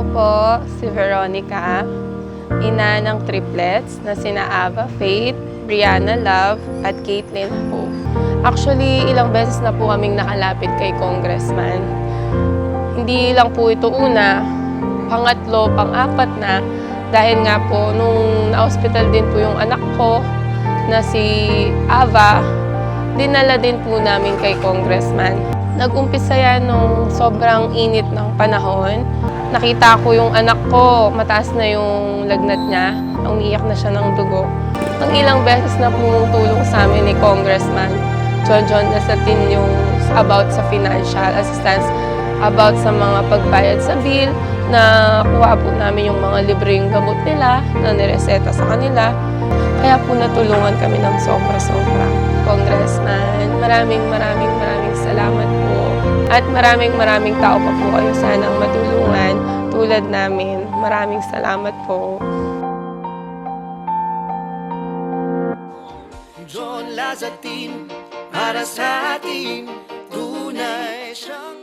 Ako po si Veronica, ina ng triplets na sina Ava Faith, Brianna Love, at Caitlin Hope. Actually, ilang beses na po kaming nakalapit kay Congressman. Hindi lang po ito una, pangatlo, pang-apat na, dahil nga po, nung na-hospital din po yung anak ko, na si Ava, dinala din po namin kay Congressman. Nag-umpisa yan nung sobrang init ng panahon. Nakita ko yung anak ko, mataas na yung lagnat niya. Umiiyak na siya ng dugo. Ang ilang beses na pumutulong sa amin ni Congressman John John Nasatin yung about sa financial assistance, about sa mga pagbayad sa bill, na kuha po namin yung mga libreng gamot nila na nireseta sa kanila. Kaya po natulungan kami ng sobra-sobra. Congressman, maraming maraming maraming salamat po. At maraming maraming tao pa po kayo sanang matulungan katulad namin. Maraming salamat po. John Lazatin, para sa atin, tunay siyang